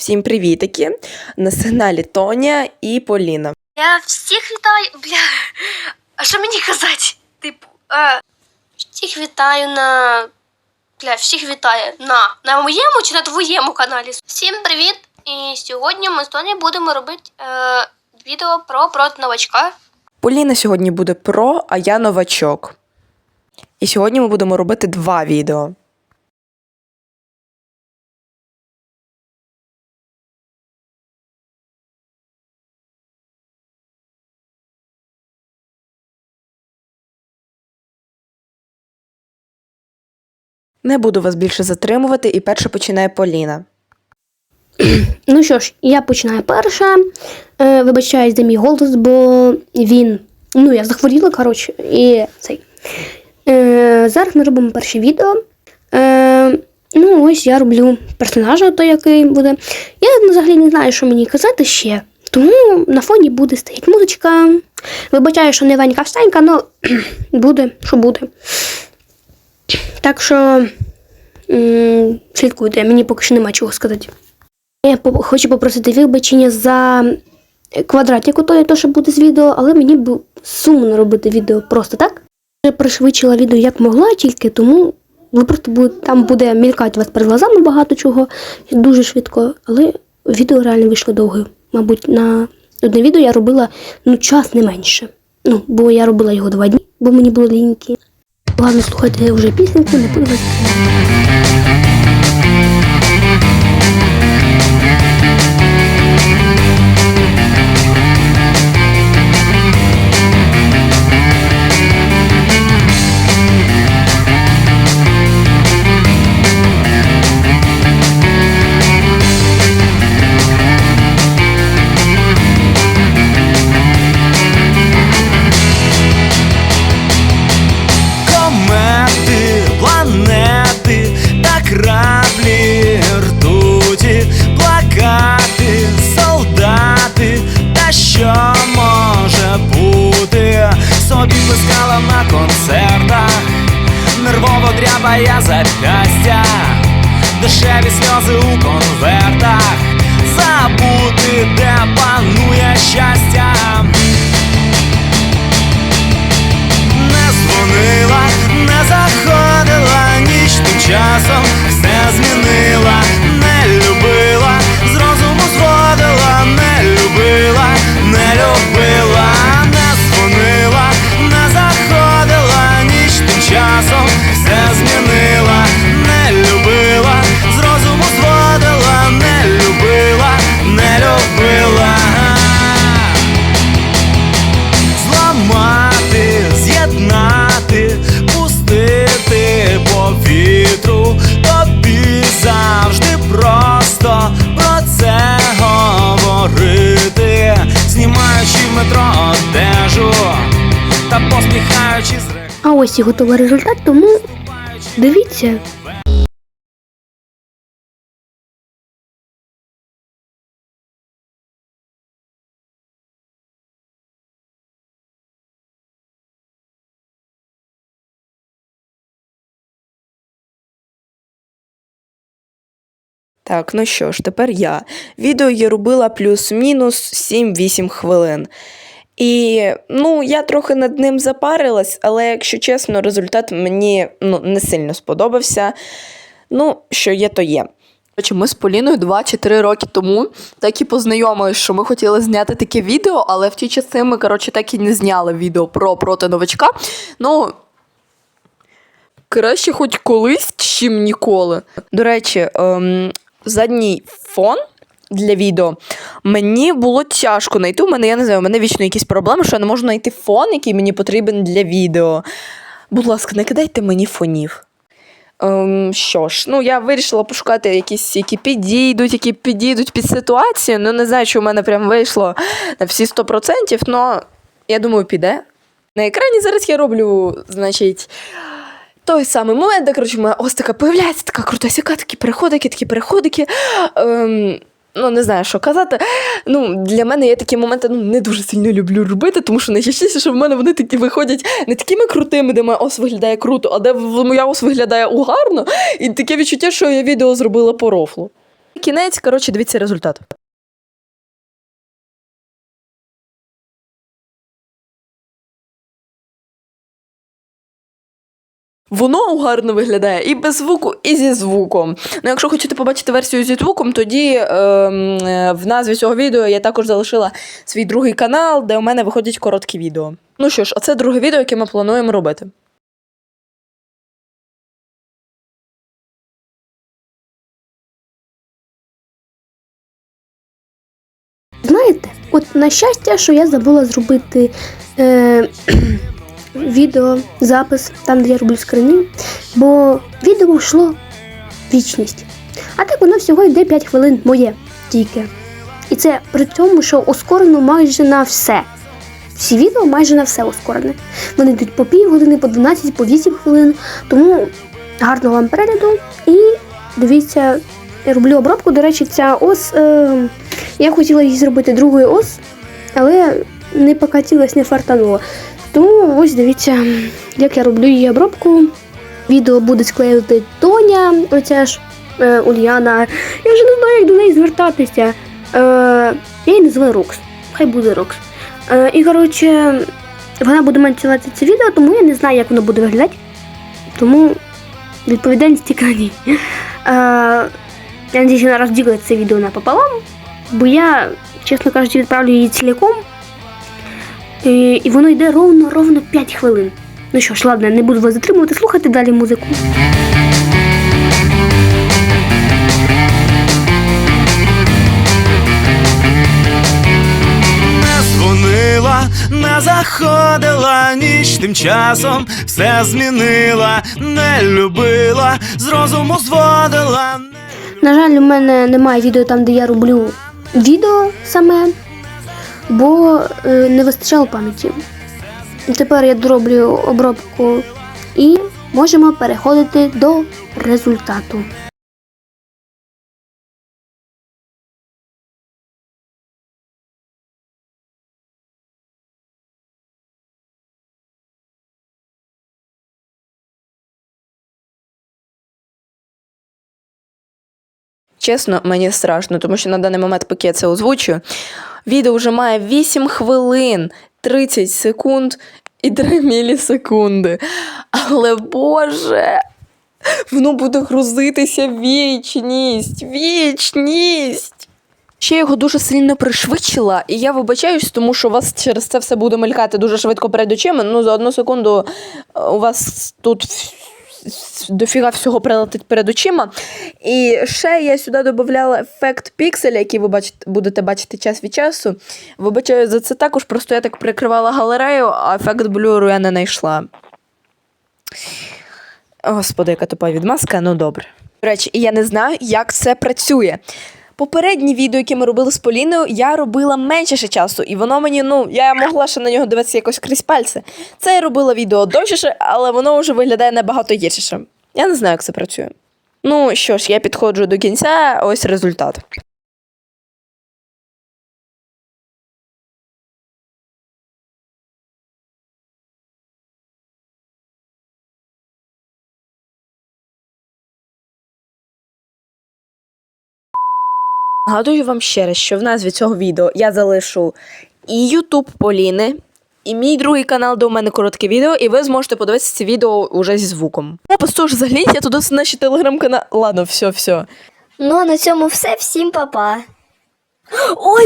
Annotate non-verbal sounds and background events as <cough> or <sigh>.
Всім привітики! На сигналі Тоня і Поліна. Я всіх вітаю. Бля. А що мені казати? Типу, а, всіх вітаю на. Бля, всіх вітаю на, на моєму чи на твоєму каналі. Всім привіт! І сьогодні ми з Тоні будемо робити е, відео про проти новачка. Поліна сьогодні буде про, а я новачок. І сьогодні ми будемо робити два відео. Не буду вас більше затримувати, і перше починає Поліна. Ну що ж, я починаю перша. Е, вибачаюсь за мій голос, бо він. Ну, я захворіла, коротше, і цей. Е, зараз ми робимо перше відео. Е, ну, ось я роблю персонажа, той, який буде. Я взагалі не знаю, що мені казати ще. Тому на фоні буде стоять музичка. Вибачаю, що не Ванька встанька, але <clears throat> буде, що буде. Так що слідкуйте, мені поки що нема чого сказати. Я хочу попросити вибачення за квадратик у той, то, що буде з відео, але мені б сумно робити відео просто так. Я пришвидшила відео як могла, тільки тому ви просто буде, там буде мількати вас перед глазами багато чого дуже швидко, але відео реально вийшло довге. Мабуть, на одне відео я робила ну, час не менше. Ну, бо я робила його два дні, бо мені було ліньки. Ладно, слухайте вже пісеньку, не буду. Комети, що може бути, собі пискала на концертах, нервово дрябає запястя, дешеві сльози у конвертах, забути, де панує та посміхаючись А ось і готовий результат, тому дивіться. Так, ну що ж, тепер я. Відео я робила плюс-мінус 7-8 хвилин. І ну, я трохи над ним запарилась, але якщо чесно, результат мені ну, не сильно сподобався. Ну, що є, то є. Ми з Поліною 2 чи 3 роки тому так і познайомились, що ми хотіли зняти таке відео, але в ті часи ми, коротше, так і не зняли відео про проти новачка. Ну, краще хоч колись, чим ніколи. До речі, ем, задній фон для відео мені було тяжко знайти. У мене, я не знаю, у мене вічно якісь проблеми, що я не можу знайти фон, який мені потрібен для відео. Будь ласка, не кидайте мені фонів. Ем, що ж, ну я вирішила пошукати якісь, які підійдуть, які підійдуть під ситуацію. Ну, не знаю, чи у мене прям вийшло на всі 100%, але я думаю, піде. На екрані зараз я роблю, значить, той самий момент, де коротше, ось така появляється така крута сяка, такі переходики, такі переходики. Ем, ну, не знаю, що казати. Ну, для мене я такі моменти ну, не дуже сильно люблю робити, тому що найчастіше, що в мене вони такі виходять не такими крутими, де моя ос виглядає круто, а де моя ос виглядає угарно, і таке відчуття, що я відео зробила по рофлу. Кінець, коротше, дивіться результат. Воно гарно виглядає і без звуку, і зі звуком. Ну, якщо хочете побачити версію зі звуком, тоді ем, е, в назві цього відео я також залишила свій другий канал, де у мене виходять короткі відео. Ну що ж, оце друге відео, яке ми плануємо робити. Знаєте, от на щастя, що я забула зробити е, відео, запис там, де я роблю скрині, бо відео йшло вічність. А так воно всього йде 5 хвилин моє тільки. І це при тому, що ускорено майже на все. Всі відео майже на все ускорене. Вони йдуть по пів години, по 12, по 8 хвилин. Тому гарного вам перегляду і дивіться, я роблю обробку. До речі, ця ос. Е, я хотіла її зробити другою ос, але не покатілась, не фартануло. Тому ось дивіться, як я роблю її обробку. Відео буде склеювати Тоня, оця ж е, Ульяна. Я вже не знаю, як до неї звертатися. Е, я її називаю Рокс. Хай буде Рокс. Е, і коротше, вона буде монтувати це відео, тому я не знаю, як воно буде виглядати. Тому відповідальність тільки на ній. Е, я надіюсь, вона розділить це відео напополам, бо я, чесно кажучи, відправлю її ціляком. І, і воно йде ровно ровно 5 хвилин. Ну що ж, ладно, не буду вас затримувати, слухайте далі музику. не не заходила ніч, тим часом все змінила, не любила, з розуму зводила. На жаль, у мене немає відео там, де я роблю відео саме, бо е, не вистачало пам'яті. Тепер я дороблю обробку і можемо переходити до результату. Чесно, мені страшно, тому що на даний момент, поки я це озвучую, відео вже має 8 хвилин, 30 секунд і 3 мілісекунди. Але Боже, воно буде грузитися вічність, вічність. Ще його дуже сильно пришвидшила, і я вибачаюсь, тому що у вас через це все буде мелькати дуже швидко перед очима. Ну, за одну секунду е, у вас тут дофіга всього прилетить перед очима. І ще я сюди додавала ефект пікселя, який ви бачите, будете бачити час від часу. Вибачаю за це також, просто я так прикривала галерею, а ефект блюру я не знайшла. Господи, яка тупа відмазка, ну добре. До речі, я не знаю, як це працює. Попереднє відео, яке ми робили з Поліною, я робила менше ще часу, і воно мені, ну, я могла ще на нього дивитися якось крізь пальці. Це я робила відео довше, але воно вже виглядає набагато гірше. Я не знаю, як це працює. Ну що ж, я підходжу до кінця, ось результат. Нагадую вам ще раз, що в назві цього відео я залишу і YouTube Поліни, і мій другий канал, де у мене коротке відео, і ви зможете подивитися це відео уже зі звуком. Опис тож загляньте, я туди наші телеграм-канал. Ладно, все, все. Ну а на цьому все. Всім па-па. О,